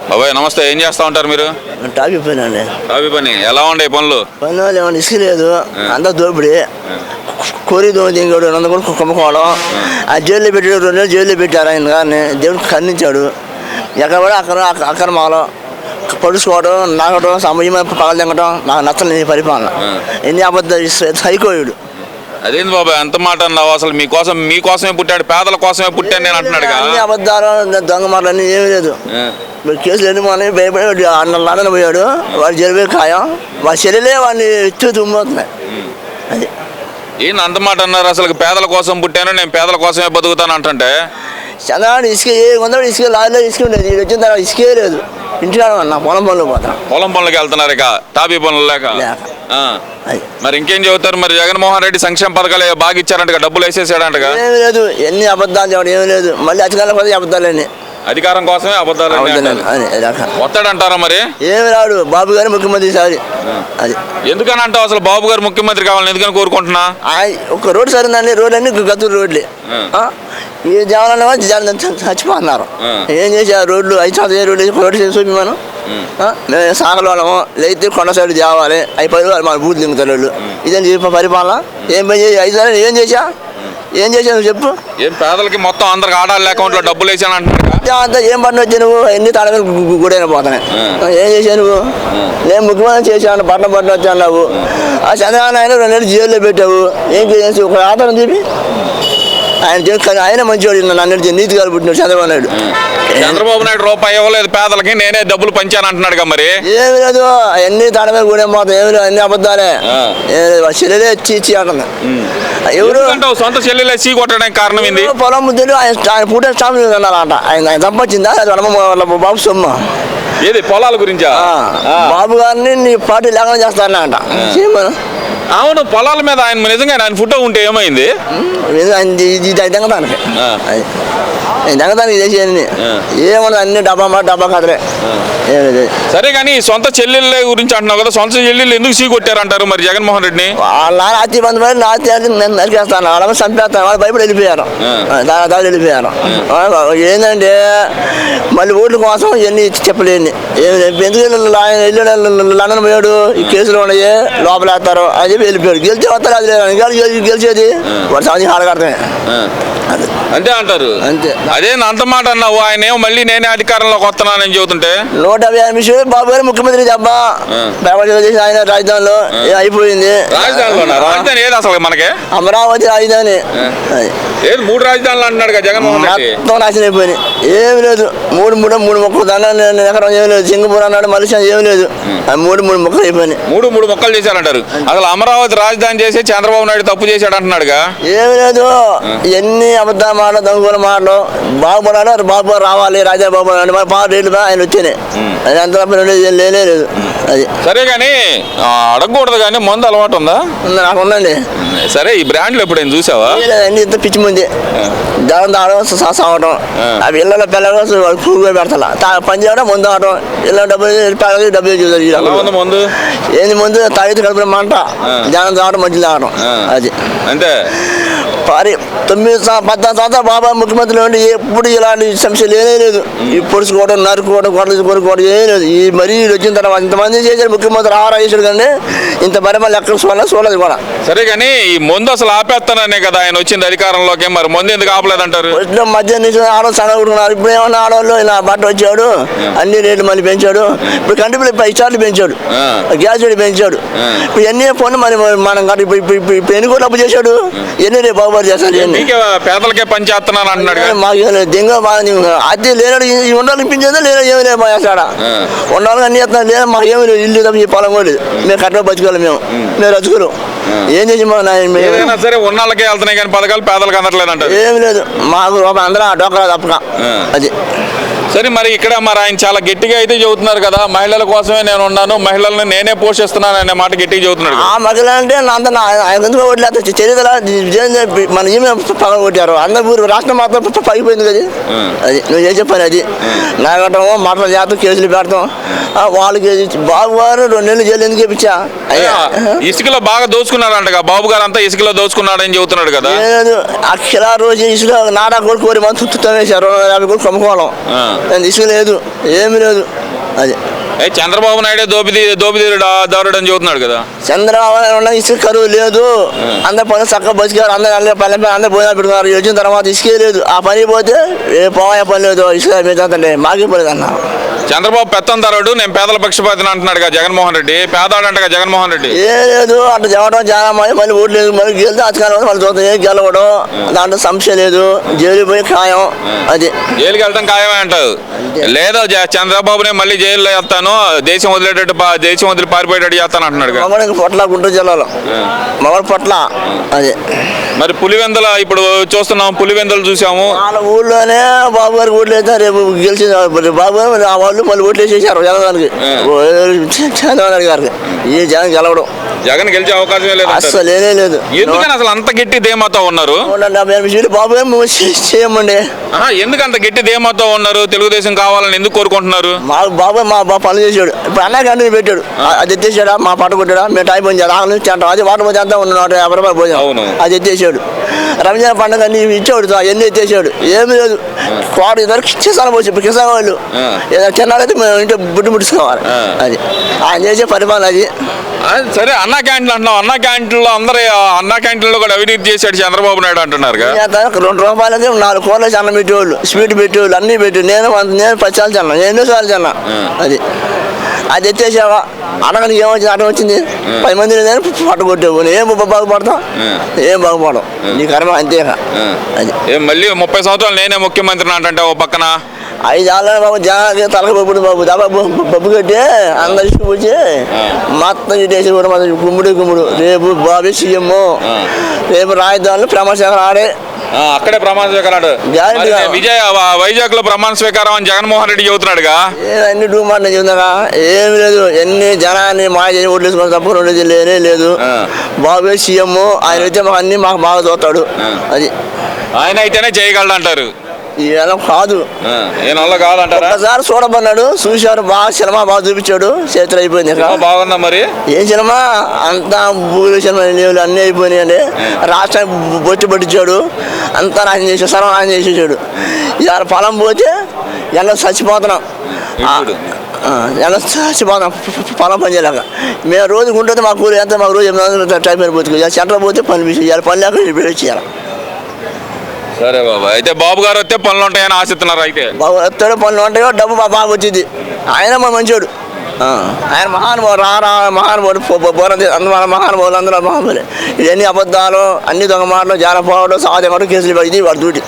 బాబాయ్ నమస్తే. ఏం చేస్తా ఉంటారు మీరు? టాపిక్ పైన అండి. అవి పని. ఎలా ఉండే పనులు? పని ఏమైనా ఇసుక లేదు. అంతా దోపిడి. కోరి దోమి దింగాడు నన్ను కూడా కుమ్ముకోవడం. ఆ. జైల్లో పెట్టాడు రెండు నెలలు జైల్లో పెట్టారు ఆయన గారిని. దేవుడు ఖండించాడు. ఎక్కడ పడి అక్కడ అక్క- అక్రమాలు పడుచుకోవడం నాగడం సమయం పగలు తింగడం నాకు నచ్చలేదు ఈ పరిపాలన. ఎన్ని అబద్ధాలు సైకోయుడు అదేంది బాబాయ్ అంత మాట అన్నావు అసలు. మీకోసం మీకోసమే పుట్టాడు పేదల కోసమే పుట్టాను నేను అంటున్నాడుగా అన్ని అబద్ధాలు దొంగ మాటలు అన్నీ ఏమీ లేదు. కేసులు ఎన్ని మొన్న భయపడి అన్న పోయాడు. వాడు జరిపే ఖాయం. వాడి చెల్లెలే వాడిని ఎత్తు తుమ్మవుతున్నాయి అది. ఏంది అంత మాట అన్నారు? అసలు పేదల కోసం పుట్టాను నేను పేదల కోసమే బతుకుతాను అంటుంటే? చంద్రబాబు ఇసుక ఏ కొంత ఇసుక లారీలో ఇసుక ఉండేది వీడు వచ్చిన తర్వాత ఇసుకే లేదు. ఇంటికాడ నా పొలం పనులు పోతాను పొలం పనులకి వెళ్తున్నారు ఇక తాపీ పనులు లేక. మరి ఇంకేం చెబుతారు? మరి జగన్మోహన్ రెడ్డి సంక్షేమ పథకాలు ఏ బాగా ఇచ్చారంటగా డబ్బులు వేసేసాడంటగా. ఏమీ లేదు. ఎన్ని అబద్ధాలు చెప్పడం ఏమీ లేదు. మళ్ళీ అధికారుల కొద్ది అబద్ధాలని అధికారం కోసమే అబద్ధాలు అబద్ధాలని అంటారు. మరి? ఏమి రాడు బాబు గారు ముఖ్యమంత్రి సారి. అది. ఎందుకని అంటావు అసలు బాబు గారు ముఖ్యమంత్రి కావాలని? ఎందుకని కోరుకుంటున్నా? ఒక రోడ్డు సరిందండి రోడ్లు అన్ని గతులు రోడ్లే? ఈ వాళ్ళు జగన్ చచ్చిపోతున్నారు. ఏం చేశారు? రోడ్లు ఐదు ఏ రోడ్లు చేసి చూపి మనం? మేము సాగల వాళ్ళము లేకపోతే కొండ సైడ్ తేవాలి అవి పది వాళ్ళు మన బూత్ దింగుతారు వాళ్ళు. ఇదేం చెప్ప పరిపాలన? ఏం పని చేసి ఐదు ఏం చేశా? ఏం చేశావు నువ్వు చెప్పు. ఏం పేదలకి మొత్తం అందరికి ఆడాలి అకౌంట్లో డబ్బులు వేసాను అంటున్నాడు అంతా ఏం పని వచ్చి నువ్వు? ఎన్ని తడగలు గుడైన పోతున్నాయి. ఏం చేశావు నువ్వు? నేను ముఖ్యమంత్రి చేశాను పట్టణ పట్టణ వచ్చాను నువ్వు ఆ చంద్రబాబు ఆయన రెండు నెలలు జైల్లో పెట్టావు. ఏం చేసి ఒక ఆధారం చెప్పి ఆయన కానీ ఆయన మంచివాడు నన్ను నీతి గారు పుట్టినాడు చంద్రబాబు నాయుడు. చంద్రబాబు నాయుడు రూపాయి ఇవ్వలేదు పేదలకి నేనే డబ్బులు పంచాను అంటున్నాడుగా మరి. ఏమి లేదు అన్ని తడమే కూడా పోతాం ఏమి లేదు అన్ని అబద్ధాలే. చెల్లెలే ఇచ్చి ఇచ్చి ఎవరు? సొంత చెల్లెలే సీ కొట్టడానికి కారణం ఏంది? పొలం ముద్దులు ఆయన పూట స్టాంప్ అన్నారంట. ఆయన ఆయన సంపాదించిందా? బాబు సొమ్మ. ఏది పొలాల గురించా. బాబు గారిని నీ పార్టీ లేకుండా చేస్తానంట. చేయమను అవును పొలాల మీద ఆయన నిజంగా ఆయన ఫోటో ఉంటే ఏమైంది? దెంగతానికి. దెంగతానికి చేసేది. ఏమన్నా అన్ని డబ్బా మాట డబ్బా కదలే సరే కానీ సొంత చెల్లెళ్ళ గురించి అంటున్నావు కదా సొంత చెల్లెళ్ళు ఎందుకు సీ కొట్టారంటారు మరి జగన్మోహన్ రెడ్డిని? వాళ్ళ అతి మంది పడి నా అతి అతి నేను నరికేస్తాను. వాళ్ళ చంపేస్తాను. వాళ్ళు భయపడి వెళ్ళిపోయారు. దాని వెళ్ళిపోయారు. ఏంటంటే మళ్ళీ ఓట్ల కోసం ఇవన్నీ చెప్పలేని. ఎందుకు వెళ్ళాడు లండన్ పోయాడు. ఈ కేసులు ఉన్నాయి. లోపల వేస్తారు అని చెప్పి వెళ్ళిపోయాడు గెలిచే వస్తారు అది లేదు గెలి- గెలి- గెలిచేది వాడు సంవత్సరం ఆడగడతామే అది అంతే అంటారు. అంతే. అదే అంత మాట అన్నావు ఆయన ఏమో మళ్ళీ నేనే అధికారంలోకి వస్తున్నానని చెబుతుంటే? నూట యాభై నిమిషాలు బాబు గారు ముఖ్యమంత్రి చేసిన ఆయన రాజధానిలో ఏ అయిపోయింది. రాజధానిలో రాజధాని ఏది అసలు మనకి? అమరావతి రాజధాని. ఏది మూడు రాజధానులు అంటున్నాడు కదా జగన్మోహన్ రెడ్డి? మొత్తం నాశనం అయిపోయినాయి ఏమి లేదు. మూడు మూడు మూడు మొక్కలు దండ ఎకరం ఏమి లేదు. సింగపూర్ అన్నాడు మలేషియా ఏమి లేదు. మూడు మూడు మొక్కలు అయిపోయినాయి. మూడు మూడు మొక్కలు చేశారంటారు. అసలు అమరావతి రాజధాని చేసి చంద్రబాబు నాయుడు తప్పు చేశాడు అంటున్నాడుగా ఏమి లేదు. ఎన్ని అబద్ధ మాటలు దొంగల మాటలు బాగుపడాలి బాబు రావాలి రాజా బాబు అని మన పాత రేట్లు ఆయన వచ్చినాయి. అది అంత లేనే లేదు. అది. సరే కానీ ఆ, అడగకూడదు కానీ మందు అలవాటు ఉందా? నాకు ఉందండి. సరే ఈ బ్రాండ్లు ఎప్పుడైనా చూసావా? అన్ని ఇంత పిచ్చి ముందే. దాని తాగడం సావడం ఆ. అవి ఇళ్ళలో పిల్లలు వాళ్ళు కూగా పెడతా తా పని చేయడం ముందు ఆడటం ఇళ్ళ డబ్బులు డబ్బులు చూసారు మందు? ఏంది ముందు? తాగితే కడుపులో మంట. ఆ. ధ్యానం తాగడం మంచి తాగడం. ఆ. అది. అంతే పారి తొమ్మిది పద్నాలుగు సంవత్సరాలు బాబా ముఖ్యమంత్రి ఉండి ఎప్పుడు ఇలాంటి సమస్య లేనే లేదు. ఈ పొడుచుకోవడం నరుకోవడం గొడవలు కొనుక్కోవడం ఏం లేదు. ఈ మరీ వచ్చిన తర్వాత ఇంతమంది చేశారు ముఖ్యమంత్రి ఆరా చేశాడు కానీ ఇంత పని మళ్ళీ ఎక్కడ చూడాలి? చూడలేదు కూడా. సరే కానీ ఈ మందు అసలు ఆపేస్తాననే కదా ఆయన వచ్చింది అధికారంలోకి. మరి మందు ఎందుకు ఆపలేదంటారు? మధ్య నుంచి ఆడవాళ్ళు కొడుకున్నారు ఇప్పుడు ఏమన్నా ఆడవాళ్ళు ఇలా బట్ట వచ్చాడు అన్ని రేట్లు మళ్ళీ పెంచాడు. ఇప్పుడు కంటి పిల్లలు పై చార్లు పెంచాడు. గ్యాస్ పెంచాడు. ఇప్పుడు ఎన్ని ఫోన్ మరి మనం ఇప్పుడు ఇప్పుడు- ఇప్పుడు- ఎన్ని కోట్లు అప్పు చేశాడు? ఎన్ని రేపు ఎన్ని నీకే పేదలకే పని చేస్తున్నాను అంటున్నాడు కదా. మాకు ఏం లేదు. దెంగ అది లేనాడు ఈ ఉండాలి ఇప్పించేది లేదా ఏమి లేదు మా చేస్తాడ ఆ. ఉండాలి అన్ని చేస్తున్నాడు లేదా మాకు ఏమి లేదు ఇల్లు తప్ప ఈ పొలం కూడా లేదు మేము కట్ట బతుకోవాలి మేము మేము రచుకోలేం ఏం చేసి మా నాయన మేము ఏదైనా సరే ఉన్నాళ్ళకే వెళ్తున్నాయి కానీ పథకాలు పేదలకు అందట్లేదు అంటారు ఏమి లేదు మాకు అందరం డోకరా తప్పక. అది. సరే మరి ఇక్కడ మరి ఆయన చాలా గట్టిగా అయితే చెబుతున్నారు కదా మహిళల కోసమే నేను ఉన్నాను మహిళల్ని నేనే పోషిస్తున్నాను అనే మాట గట్టిగా చెబుతున్నాడు. ఆ మగలు అంటే అంత ఎందుకు ఓట్లేదు చరిత్ర మన ఏమి పగల కొట్టారు. అందరు ఊరు రాష్ట్రం మాత్రం పగిపోయింది కదా. అది. నువ్వు చేసే పని అది? నాగటం మాటలు చేస్తాం కేసులు పెడతాం వాళ్ళకి బాబు గారు రెండు నెలలు జైలు ఎందుకు ఇప్పించా ఇసుకలో బాగా దోచుకున్నారంట బాబు గారు అంతా ఇసుకలో దోచుకున్నాడని చెబుతున్నాడు కదా. లేదు అక్షర రోజు ఇసుక నాడా కూడా కోరి మంది తుత్తమేశారు రెండు వందల యాభై కూడా కొమ్ముకోవడం ఆ. నేను తీసుకోలేదు ఏమీ లేదు. అది. ఏ చంద్రబాబు నాయుడే దోపిదీ దోపిదీరుడు దారుడు అని చెబుతున్నాడు కదా. చంద్రబాబు నాయుడు ఇసుక కరువు లేదు. అందరు పని చక్కగా బతికారు. అందరు పల్లె అందరు భోజనాలు పెడుతున్నారు. వచ్చిన తర్వాత ఇసుకే లేదు. ఆ పని పోతే ఏ పోయే పని లేదు. ఇసుక మీద మాకే పని అన్న. చంద్రబాబు పెత్తందారుడు నేను పేదల పక్షపాతిని అంటున్నాడు కదా జగన్మోహన్ రెడ్డి. పేదాడు అంట జగన్మోహన్ రెడ్డి. ఏ లేదు అట్లా చెప్పడం చాలా మంది మళ్ళీ లేదు మళ్ళీ గెలితే అధికారం మళ్ళీ చూద్దాం ఏం గెలవడం దాంట్లో సమస్య లేదు జైలు పోయి ఖాయం అది. జైలుకి వెళ్తాం ఖాయమే అంటావు లేదా చంద్రబాబునే మళ్ళీ జైల్లో వేస్తాను దేశం వదిలేటట్టు దేశం వదిలి పారిపోయేటట్టు చేస్తాను అంటున్నాడు మగడికి పొట్ల గుంటూరు జిల్లాలో. మగడు పొట్ల అది. మరి పులివెందుల ఇప్పుడు చూస్తున్నాం పులివెందులు చూసాము. వాళ్ళ ఊళ్ళోనే బాబు గారికి ఓట్లు వేస్తే రేపు గెలిచి బాబు గారు వాళ్ళు మళ్ళీ ఓట్లు వేసేసారు జగన్కి చంద్రబాబు గారికి. ఈ జగన్ గెలవడం. జగన్ గెలిచే అవకాశమే లేదు అస్సలు లేనే లేదు. ఎందుకని అసలు అంత గట్టి ధీమాతో ఉన్నారు? బాబు గారు చేయమండి. ఎందుకు అంత గట్టి ధీమాతో ఉన్నారు? తెలుగుదేశం కావాలని ఎందుకు కోరుకుంటున్నారు? మా బాబు మా బాబు పనులు చేసాడు ఇప్పుడు అన్న కంటిన్యూ పెట్టాడు. అది ఎత్తేసాడా? మా పట్ట కొట్టాడా? మేము టైం పని చేయాలి అంటాం అది వాటర్ పోతే అంతా ఉన్న నూట యాభై రూపాయలు అవును. పోయాం అది ఎత్తేసాడు. రంజాన్ పండుగ అన్ని ఇచ్చాడు ఎన్ని ఎత్తేసాడు? ఏమీ లేదు. కోట ఇద్దరు కిసాన్ పోసి. కిసాన్ వాళ్ళు. తిన్నాడైతే మేము ఇంట్లో బుడ్డు ముడుచుకోవాలి. అది. ఆయన చేసే పరిపాలన అది. సరే అన్నా క్యాంటీన్ అంటున్నాం అన్నా క్యాంటీన్లో అందరూ ఆ అన్నా క్యాంటీన్లో కూడా అవినీతి చేశాడు చంద్రబాబు నాయుడు అంటున్నారు రెండు రూపాయలకి నాలుగు కూరలు అన్నం పెట్టేవాళ్ళు. స్వీట్ పెట్టేవాళ్ళు అన్నీ పెట్టి నేను నేను పది సార్లు తిన్నా. నేను ఎన్నో సార్లు తిన్నా. అది. అది ఎత్తేసావా? అనగానికి ఏమొచ్చింది? అటం వచ్చింది? పది మంది నేను పట్టు కొట్టేవు ఏం బాగుపడతాం? ఏం బాగుపడం నీ కర్మ అంతే ఇక. అది. ఏం మళ్ళీ ముప్పై సంవత్సరాలు నేనే ముఖ్యమంత్రిని అంటే ఓ పక్కన. ఐదు ఆళ్ళ బాబు జనాలకి తలక పప్పుడు బాబు దాబా బొబ్బు కట్టి అందరు వచ్చి మొత్తం ఇటేసి కూడా మొత్తం గుమ్ముడు గుమ్ముడు. రేపు బాబు సీఎం. రేపు రాజధానిలో ప్రమాణ ఆడే. అక్కడే ప్రమాణ స్వీకారాడు. విజయ్ వైజాగ్లో ప్రమాణ స్వీకారం అని జగన్మోహన్ రెడ్డి చెబుతున్నాడుగా. అన్ని డూ మాట చెందగా ఏమి లేదు. ఎన్ని జనాన్ని మాయ చేసి ఓట్లేసుకొని తప్ప ఉండేది లేనే లేదు. బాబే సీఎం. ఆయన అయితే మాకు అన్ని మాకు బాగా చూస్తాడు. అది. ఆయన అయితేనే చేయగలడు అంటారు. ఇలా కాదు. ఈయన వల్ల ఒకసారి చూడమన్నాడు చూశారు బాగా సినిమా బాగా చూపించాడు చేతులు అయిపోయింది బాగుందా మరి? ఏ సినిమా? అంతా భూమి సినిమా లేవులు అన్నీ అయిపోయినాయండి. రాష్ట్రానికి బొచ్చు పట్టించాడు అంతా నాశనం చేసాడు సర్వం నాశనం చేసేసాడు. ఇవాళ పొలం పోతే ఎండ చచ్చిపోతున్నాం. ఎండ చచ్చిపోతున్నాం పొలం పని చేయలేక మేము రోజు ఉంటుంది మా కూలి ఎంత మాకు రోజు ఎనిమిది వందలు టైం అయిపోతుంది. సెంటర్ పోతే పని ఇవాళ పని లేక ఇప్పుడు వచ్చేయాలి. సరే బాబా. అయితే బాబు గారు వస్తే పనులు ఉంటాయని ఆశిస్తున్నారు అయితే. బాబు ఎత్తాడు పనులు ఉంటాయో డబ్బు మా బాబు వచ్చింది. ఆయన మా మంచోడు. ఆ, ఆయన మహానుభావుడు రా రా మహానుభావుడు పో- పో- పోరం చేసి అందరూ మన మహానుభావులు అందరూ మహానుభావులే ఇవన్నీ అబద్ధాలు అన్ని దొంగ మాటలు జానపోవడం సాధ్యం కేసులు ఇది వాడు డ్యూటీ.